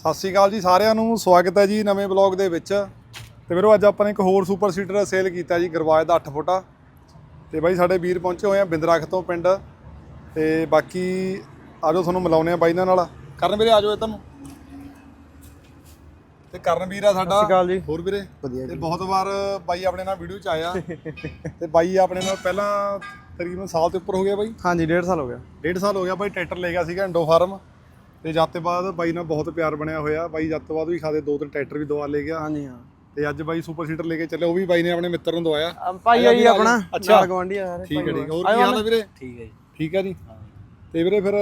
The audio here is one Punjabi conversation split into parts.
ਸਤਿ ਸ਼੍ਰੀ ਅਕਾਲ ਜੀ ਸਾਰਿਆਂ ਨੂੰ ਸਵਾਗਤ ਹੈ ਜੀ ਨਵੇਂ ਬਲੌਗ ਦੇ ਵਿੱਚ। ਤੇ ਵੀਰੋ ਅੱਜ ਆਪਾਂ ਨੇ ਇੱਕ ਹੋਰ ਸੁਪਰ ਸੀਟਰ ਸੇਲ ਕੀਤਾ ਜੀ ਗਰਵਾਜ ਦਾ 8 ਫੁੱਟਾ। ਤੇ ਬਾਈ ਸਾਡੇ ਵੀਰ ਪਹੁੰਚੇ ਹੋਏ ਆ ਬਿੰਦਰਖ ਤੋਂ ਪਿੰਡ। ਤੇ ਬਾਕੀ ਆਜੋ ਤੁਹਾਨੂੰ ਮਿਲਾਉਨੇ ਆ ਬਾਈ ਇਹਨਾਂ ਨਾਲ। ਕਰਨ ਵੀਰੇ ਆਜੋ ਇੱਧਰ ਨੂੰ। ਤੇ ਕਰਨ ਵੀਰ ਆ ਸਾਡਾ। ਅਕਾਲ ਜੀ। ਹੋਰ ਵੀਰੇ? ਵਧੀਆ ਤੇ ਬਹੁਤ ਵਾਰ ਬਾਈ ਆਪਣੇ ਨਾਲ ਵੀਡੀਓ ਚ ਆਇਆ। ਤੇ ਬਾਈ ਆਪਣੇ ਨਾਲ ਪਹਿਲਾਂ ਤਕਰੀਬਨ ਸਾਲ ਤੇ ਉੱਪਰ ਹੋ ਗਿਆ ਬਾਈ। ਹਾਂਜੀ 1.5 ਸਾਲ ਹੋ ਗਿਆ। ਡੇਢ ਸਾਲ ਹੋ ਗਿਆ ਬਾਈ ਟਰੈਕਟਰ ਲੈ ਗਿਆ ਸੀਗਾ ਇੰਡੋ ਫਾਰਮ। ਤੇ ਜਦ ਤੋਂ ਬਾਅਦ ਬਾਈ ਨਾਲ ਬਹੁਤ ਪਿਆਰ ਬਣਿਆ ਹੋਇਆ। ਬਾਈ ਜਦ ਤੋਂ ਬਾਅਦ ਵੀ ਖਾਦੇ ਦੋ ਤਿੰਨ ਟਰੈਕਟਰ ਵੀ ਦਵਾ ਲੈ ਗਿਆ। ਹਾਂਜੀ ਹਾਂ। ਤੇ ਅੱਜ ਬਾਈ ਸੁਪਰ ਸੀਟਰ ਲੈ ਕੇ ਚੱਲੇ ਉਹ ਵੀ ਬਾਈ ਨੇ ਆਪਣੇ ਮਿੱਤਰ ਨੂੰ ਦਵਾਇਆ। ਭਾਈ ਆ ਜੀ ਆਪਣਾ ਅੱਛਾ। ਗਵਾਂਢੀ ਆ ਸਾਰੇ ਠੀਕ ਹੈ ਠੀਕ ਹੋਰ ਕੀ ਹਾਲ ਹੈ ਵੀਰੇ? ਠੀਕ ਹੈ ਜੀ। ਠੀਕ ਹੈ ਜੀ। ਤੇ ਵੀਰੇ ਫਿਰ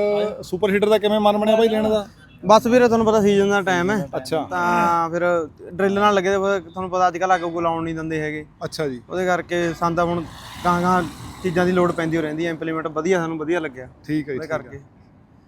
ਸੁਪਰ ਸੀਟਰ ਦਾ ਕਿਵੇਂ ਮਨ ਬਣਿਆ ਬਾਈ ਲੈਣ ਦਾ? ਬਸ ਵੀਰੇ ਤੁਹਾਨੂੰ ਪਤਾ ਸੀਜ਼ਨ ਦਾ ਟਾਈਮ ਹੈ। ਅੱਛਾ। ਤਾਂ ਫਿਰ ਡਰਿੱਲ ਨਾਲ ਲੱਗੇ ਤੁਹਾਨੂੰ ਪਤਾ ਅੱਜ ਕੱਲ੍ਹ ਅੱਗ ਲਾਉਣ ਨਹੀਂ ਦਿੰਦੇ ਹੈਗੇ। ਅੱਛਾ ਜੀ। ਉਹਦੇ ਕਰਕੇ ਤਾਂ ਹੁਣ ਗਾਂ ਗਾਂ ਚੀਜ਼ਾਂ ਦੀ ਲੋੜ ਪੈਂਦੀ ਹੋ ਰਹਿੰਦੀ ਹੈ। ਇੰਪਲੀਮੈਂਟ ਵਧੀਆ ਸਾਨੂੰ ਵਧੀਆ ਲੱਗਿਆ। ਠੀਕ ਹੈ ਜੀ। ਕਰਕੇ।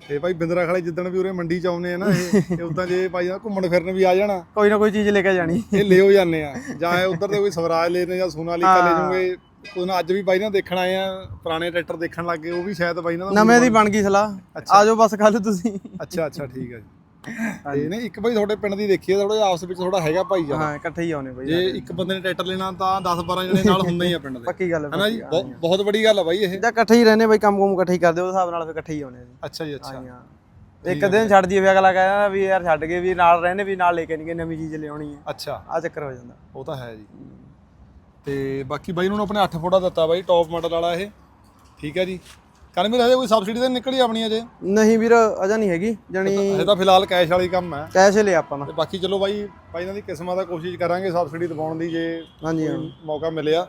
ਤੇ ਬਾਈ ਬਿੰਦਰਾ ਖੜੇ ਜਿੱਦਣ ਵੀ ਉਰੇ ਮੰਡੀ ਚ ਆਉਨੇ ਆ ਨਾ ਇਹ ਉਦਾਂ ਜੇ ਬਾਈ ਨਾਲ ਘੁੰਮਣ ਫਿਰਨ ਵੀ ਆ ਜਾਣਾ। ਕੋਈ ਨਾ ਕੋਈ ਚੀਜ਼ ਲੈ ਕੇ ਜਾਣੀ। ਇਹ ਲਿਓ ਜਾਂਦੇ ਆ। ਜਾਂ ਇਹ ਉਧਰ ਦੇ ਕੋਈ ਸਵਰਾਜ ਲੈਨੇ ਜਾਂ ਸੋਨਾਲੀਕਾ ਲੈ ਜੂਗੇ ਕੋਈ ਨਾ ਅੱਜ ਵੀ ਬਾਈ ਨਾਲ ਦੇਖਣ ਆਏ ਆ ਪੁਰਾਣੇ ਟਰੈਕਟਰ ਦੇਖਣ ਲੱਗ ਉਹ ਵੀ ਸ਼ਾਇਦ ਬਾਈ ਨਾਲ ਨਵੇਂ ਦੀ ਬਣ ਗਈ ਸਲਾਹ। ਆ ਜਾਓ ਬਸ ਕੱਲ ਤੁਸੀਂ। ਅੱਛਾ ਅੱਛਾ ਠੀਕ ਹੈ ਜੀ। ਤੇ ਨਹੀਂ ਇੱਕ ਬਾਈ ਤੁਹਾਡੇ ਪਿੰਡ ਦੀ ਦੇਖੀਏ ਥੋੜਾ ਜਿਹਾ ਆਪਸ ਵਿੱਚ ਥੋੜਾ ਹੈਗਾ ਭਾਈ ਜਾਨ ਹਾਂ ਇਕੱਠੇ ਹੀ ਆਉਣੇ ਬਈ ਜੇ ਇੱਕ ਬੰਦੇ ਨੇ ਟਰੈਕਟਰ ਲੈਣਾ ਤਾਂ 10 12 ਜਣੇ ਨਾਲ ਹੁੰਦੇ ਹੀ ਆ ਪਿੰਡ ਦੇ। ਪੱਕੀ ਗੱਲ ਹੈ ਹਨਾ ਜੀ? ਬਹੁਤ- ਵੱਡੀ ਗੱਲ ਆ ਬਾਈ ਇਹ। ਜਾਂ ਇਕੱਠੇ ਹੀ ਰਹਿੰਦੇ ਬਈ ਕੰਮ ਕੁਮ ਇਕੱਠੇ ਹੀ ਕਰਦੇ ਉਸ ਹਿਸਾਬ ਨਾਲ ਫਿਰ ਇਕੱਠੇ ਹੀ ਆਉਣੇ ਜੀ। ਅੱਛਾ ਜੀ ਅੱਛਾ। ਹਾਂ। ਇੱਕ ਦਿਨ ਛੱਡ ਜੀਏ ਵੀ ਅਗਲਾ ਕਹਿੰਦਾ ਵੀ ਯਾਰ ਛੱਡ ਕੇ ਵੀ ਨਾਲ ਰਹਿੰਦੇ ਵੀ ਨਾਲ ਲੈ ਕੇ ਨਹੀਂ ਗਏ ਨਵੀਂ ਚੀਜ਼ ਲਿਆਉਣੀ ਹੈ ਅੱਛਾ। ਆ ਚੱਕਰ ਹੋ ਜਾਂਦਾ। ਉਹ ਤਾਂ ਹੈ ਜੀ। ਤੇ ਬਾਕੀ ਬਾਈ ਨੂੰ ਆਪਣੇ 8 ਫੁੱਟਾ ਦਿੱਤਾ ਬਾਈ ਟੌਪ ਮਾਡਲ ਵਾਲਾ ਇਹ। ਠੀਕ ਹੈ ਜੀ। ਕਰਨ ਵੀ ਹਜੇ ਕੋਈ ਸਬਸਿਡੀ ਤਾਂ ਨੀ ਨਿਕਲੀ ਆਪਣੀ ਅਜੇ? ਨਹੀਂ ਵੀਰ ਅਜਾ ਨਹੀਂ ਹੈਗੀ ਜਾਨੀ ਹਜੇ ਤਾਂ ਫਿਲਹਾਲ ਕੈਸ਼ ਵਾਲੀ ਕੰਮ ਹੈ। ਕੈਸ਼ ਲਿਆ ਆਪਾਂ ਨੇ ਤੇ ਬਾਕੀ ਚਲੋ ਬਾਈ ਬਾਈ ਇਹਨਾਂ ਦੀ ਕਿਸਮਾਂ ਦਾ ਕੋਸ਼ਿਸ਼ ਕਰਾਂਗੇ ਸਬਸਿਡੀ ਦਿਵਾਉਣ ਦੀ ਜੇ ਹਾਂਜੀ ਹਾਂ। ਮੌਕਾ ਮਿਲਿਆ।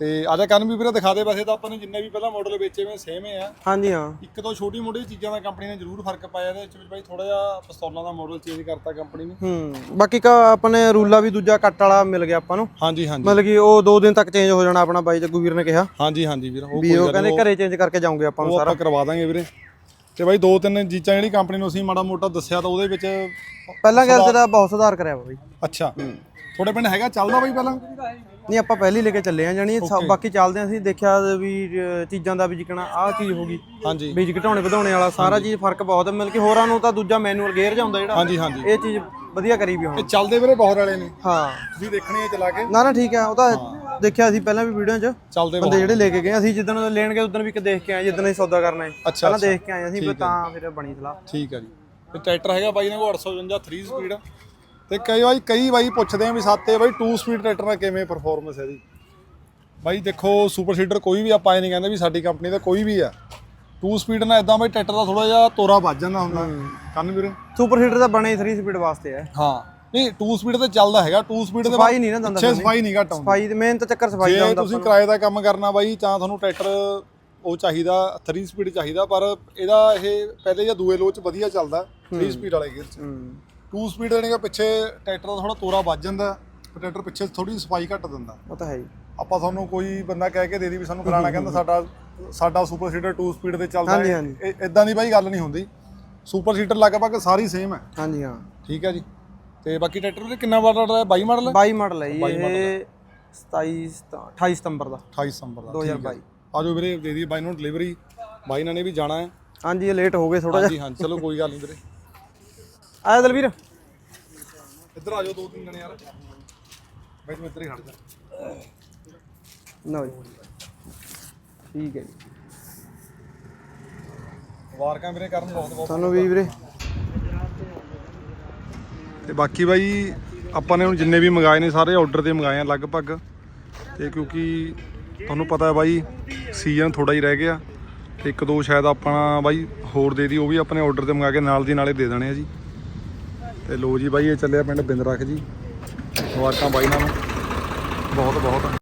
ਤੇ ਆਜਾ ਕਰਨ ਵੀ ਵੀਰੇ ਦਿਖਾ ਦੇ ਵੈਸੇ ਤਾਂ ਆਪਾਂ ਨੇ ਜਿੰਨੇ ਵੀ ਪਹਿਲਾਂ ਮਾਡਲ ਵੇਚੇ ਹੋਏ ਸੇਮ ਹੀ ਆ। ਹਾਂਜੀ ਹਾਂ। ਇੱਕ ਦੋ ਛੋਟੀ ਮੋਟੀ ਚੀਜ਼ਾਂ ਦਾ ਕੰਪਨੀ ਨੇ ਜ਼ਰੂਰ ਫ਼ਰਕ ਪਾਇਆ ਇਹਦੇ ਵਿੱਚ ਵੀ ਬਾਈ ਥੋੜਾ ਜਿਹਾ ਪਿਸਤੌਲਾਂ ਦਾ ਮਾਡਲ ਚੇਂਜ ਕਰਤਾ ਕੰਪਨੀ ਨੇ। ਹੂੰ ਬਾਕੀ ਕਾ ਆਪਣੇ ਰੂਲਾ ਵੀ ਦੂਜਾ ਕੱਟ ਵਾਲਾ ਮਿਲ ਗਿਆ ਆਪਾਂ ਨੂੰ। ਹਾਂਜੀ ਹਾਂਜੀ। ਮਤਲਬ ਕਿ ਉਹ 2 ਦਿਨ ਤੱਕ ਚੇਂਜ ਹੋ ਜਾਣਾ ਆਪਣਾ ਬਾਈ ਜੱਗੂ ਵੀਰ ਨੇ ਕਿਹਾ। ਹਾਂਜੀ ਹਾਂਜੀ ਵੀਰ ਉਹ ਵੀ ਉਹ ਕਹਿੰਦੇ ਘਰੇ ਚੇਂਜ ਕਰਕੇ ਜਾਉਂਗੇ ਆਪਾਂ ਨੂੰ ਸਾਰਾ। ਆਪਾਂ ਕਰਵਾ ਦਾਂਗੇ ਵੀਰੇ। ਤੇ ਬਾਈ ਦੋ ਤਿੰਨ ਚੀਜ਼ਾਂ ਜਿਹੜੀ ਕੰਪਨੀ ਨੂੰ ਅਸੀਂ ਮਾੜਾ ਮੋਟਾ ਦੱਸਿਆ ਤਾਂ ਉਹਦੇ ਵਿੱਚ ਪਹਿਲਾਂ ਗੱਲ ਤੇਰਾ ਬਹੁਤ ਸੁਧਾਰ ਕਰਿਆ ਬਾਈ। ਅੱਛਾ। ਤੁਹਾਡੇ ਪਿੰਡ ਹੈਗਾ ਚੱਲਦਾ ਬਾਈ ਪਹਿਲਾਂ? ਨਹੀਂ ਆਪਾਂ ਪਹਿਲੀ ਲੈ ਕੇ ਚੱਲੇ ਆ ਜਾਨੀ ਬਾਕੀ ਚੱਲਦੇ ਆ ਅਸੀਂ ਦੇਖਿਆ ਵੀ ਚੀਜ਼ਾਂ ਦਾ ਵੀ ਜਿਕਣਾ ਆਹ ਚੀਜ਼ ਹੋ ਗਈ। ਹਾਂਜੀ। ਬੀਜ ਘਟਾਉਣੇ ਵਧਾਉਣੇ ਵਾਲਾ ਸਾਰਾ ਚੀਜ਼ ਫ਼ਰਕ ਬਹੁਤ ਹੈ ਮਿਲ ਕੇ ਹੋਰਾਂ ਨੂੰ ਤਾਂ ਦੂਜਾ ਮੈਨੂਅਲ ਗੇਅਰ ਜਾਂਦਾ ਜਿਹੜਾ ਹਾਂਜੀ ਹਾਂਜੀ। ਇਹ ਚੀਜ਼ ਵਧੀਆ ਕਰੀ ਵੀ ਹੁਣ। ਇਹ ਚੱਲਦੇ ਵੀਰੇ ਬਹੁਤ ਵਾਲੇ ਨੇ। ਹਾਂ। ਤੁਸੀਂ ਦੇਖਣੀ ਹੈ ਚਲਾ ਕੇ। ਨਾ ਨਾ ਠੀਕ ਆ ਉਹ ਤਾਂ ਦੇਖਿਆ ਸੀ ਪਹਿਲਾਂ ਵੀ ਵੀਡੀਓ 'ਚ। ਚੱਲਦੇ ਬੰਦੇ ਜਿਹੜੇ ਲੈ ਕੇ ਗਏ ਅਸੀਂ ਜਿੱਦਣ ਲੈਣ ਗਏ ਉਦੋਂ ਵੀ ਇੱਕ ਦੇਖ ਕੇ ਆਏ ਜਿੱਦਣ ਅਸੀਂ ਸੌਦਾ ਕਰਨਾ ਹੈ। ਪਹਿਲਾਂ ਦੇਖ ਕੇ ਆਏ ਅਸੀਂ ਤਾਂ ਫਿਰ ਬਣੀ ਸਲਾਹ। ਠੀਕ ਹੈ ਜੀ। ਤੇ ਟਰੈਕਟਰ ਹੈਗਾ ਬਾਈ ਨੇ ਕੋ 855 3 ਸਪੀਡ ਤੇ ਕਈ ਵਾਰੀ ਕਈ ਬਾਈ ਪੁੱਛਦੇ ਆ ਵੀ ਸਾਤੇ ਬਾਈ 2 ਸਪੀਡ ਟਰੈਕਟਰ ਦਾ ਕਿਵੇਂ ਪਰਫਾਰਮੈਂਸ ਹੈ ਜੀ ਬਾਈ ਦੇਖੋ ਸੁਪਰ ਸੀਡਰ ਕੋਈ ਵੀ ਆਪਾਂ ਇਹ ਨਹੀਂ ਕਹਿੰਦੇ ਵੀ ਸਾਡੀ ਕੰਪਨੀ ਦਾ ਕੋਈ ਵੀ ਆ। 2 ਸਪੀਡ ਨਾਲ ਇਦਾਂ ਬਾਈ ਟਰੈਕਟਰ ਦਾ ਥੋੜਾ ਜਿਹਾ ਤੋਰਾ ਵੱਜ ਜਾਂਦਾ ਹੁੰਦਾ। ਕੰਨ ਵੀਰੇ? ਸੁਪਰ ਹੀਟਰ ਤਾਂ ਬਣੇ 3 ਸਪੀਡ ਵਾਸਤੇ ਹੈ ਹਾਂ। ਨਹੀਂ 2 ਸਪੀਡ ਤੇ ਚੱਲਦਾ ਹੈਗਾ। 2 ਸਪੀਡ ਦੇ ਸਫ਼ਾਈ ਨਹੀਂ ਨਾ ਦਿੰਦਾ ਪਿੱਛੇ ਸਫ਼ਾਈ ਨਹੀਂ ਘਟ ਆਉਂਦੀ। ਸਫ਼ਾਈ ਤੇ ਮੇਨ ਤਾਂ ਚੱਕਰ ਸਫ਼ਾਈ ਦਾ ਜੇ ਹੁੰਦਾ ਤੁਸੀਂ ਕਿਰਾਏ ਦਾ ਕੰਮ ਕਰਨਾ ਬਾਈ ਤਾਂ ਤੁਹਾਨੂੰ ਟਰੈਕਟਰ ਉਹ ਚਾਹੀਦਾ 3 ਸਪੀਡ ਚਾਹੀਦਾ ਪਰ ਇਹਦਾ ਇਹ ਪਹਿਲੇ ਜਾਂ ਦੂਏ ਲੋਚ ਵਧੀਆ ਚੱਲਦਾ 3 ਸਪੀਡ ਵਾਲੇ ਗੇਅਰ 'ਚ। 2 ਸਪੀਡ ਦਾ ਪਿੱਛੇ ਟਰੈਕਟਰ ਦਾ ਥੋੜਾ ਤੋਰਾ ਵੱਜ ਜਾਂਦਾ ਟਰੈਕਟਰ ਪਿੱਛੇ ਥੋੜੀ ਸਫ਼ਾਈ ਘੱਟ ਦਿੰਦਾ ਉਹ ਤਾਂ ਹੈ ਹੀ ਆਪਾਂ ਤੁਹਾਨੂੰ ਕੋਈ ਬੰਦਾ ਕਹਿ ਕੇ ਦੇ ਦੀ ਵੀ ਸਾਨੂੰ ਫਲਾਣਾ ਕਹਿੰਦਾ ਸਾਡਾ ਸਾਡਾ ਸੁਪਰ ਸੀਟਰ 2 ਸਪੀਡ ਤੇ ਚੱਲਦਾ ਹੈ। ਇਦਾਂ ਦੀ ਬਾਈ ਗੱਲ ਨਹੀਂ ਹੁੰਦੀ। ਸੁਪਰ ਸੀਟਰ ਲਗਭਗ ਸਾਰੀ ਸੇਮ ਹੈ। ਹਾਂਜੀ ਹਾਂ। ਠੀਕ ਹੈ ਜੀ। ਤੇ ਬਾਕੀ ਟਰੈਕਟਰ ਦੇ ਕਿੰਨਾ ਮਾਡਲ ਹੈ? 22 ਮਾਡਲ ਹੈ? 22 ਮਾਡਲ ਹੈ ਜੀ ਇਹ 27 ਸਤਾ- 28 ਸਤੰਬਰ ਦਾ। 28 ਸਤੰਬਰ ਦਾ। 2022 ਆਜੋ ਵੀਰੇ ਦੇ ਦੀ ਬਾਈ ਨੂੰ ਡਿਲੀਵਰੀ ਬਾਈ ਨਾਲ ਨੇ ਵੀ ਜਾਣਾ ਹੈ। ਹਾਂਜੀ ਇਹ ਲੇਟ ਹੋ ਗਏ ਥੋੜਾ ਜਿਹਾ। ਹਾਂਜੀ ਹਾਂਜੀ। ਚਲੋ ਕੋਈ ਗੱਲ ਨਹੀਂ ਵੀਰੇ। ਆਇਆ ਦਲਵੀਰ। ਇੱਧਰ ਆਜੋ ਦੋ ਤਿੰਨ ਜਣੇ ਯਾਰ। ਬਾਈ ਤੂੰ ਇੱਧਰ ਹੀ ਖੜ ਜਾ ਨਾ ਜੀ ਠੀਕ ਹੈ ਜੀ। ਵਾਰਕਾਂ ਵੀਰੇ ਕਰਨ ਬਹੁਤ ਬਹੁਤ ਤੁਹਾਨੂੰ ਵੀ ਵੀਰੇ। ਤੇ ਬਾਕੀ ਬਾਈ ਆਪਾਂ ਨੇ ਹੁਣ ਜਿੰਨੇ ਵੀ ਮੰਗਾਏ ਨੇ ਸਾਰੇ ਆਰਡਰ ਤੇ ਮੰਗਾਏ ਆ ਲਗਭਗ। ਤੇ ਕਿਉਂਕਿ ਤੁਹਾਨੂੰ ਪਤਾ ਹੈ ਬਾਈ ਸੀਜ਼ਨ ਥੋੜਾ ਹੀ ਰਹਿ ਗਿਆ। ਤੇ ਇੱਕ ਦੋ ਸ਼ਾਇਦ ਆਪਣਾ ਬਾਈ ਹੋਰ ਦੇ ਦੀ ਉਹ ਵੀ ਆਪਣੇ ਆਰਡਰ ਤੇ ਮੰਗਾ ਕੇ ਨਾਲ ਦੀ ਨਾਲੇ ਦੇ ਦੇਣੇ ਆ ਜੀ। ਤੇ ਲੋ ਜੀ ਬਾਈ ਇਹ ਚੱਲਿਆ ਪਿੰਡ ਬਿੰਦਰਖ ਜੀ। ਮੁਬਾਰਕਾਂ ਬਾਈ ਨਾਲ। ਬਹੁਤ ਬਹੁਤ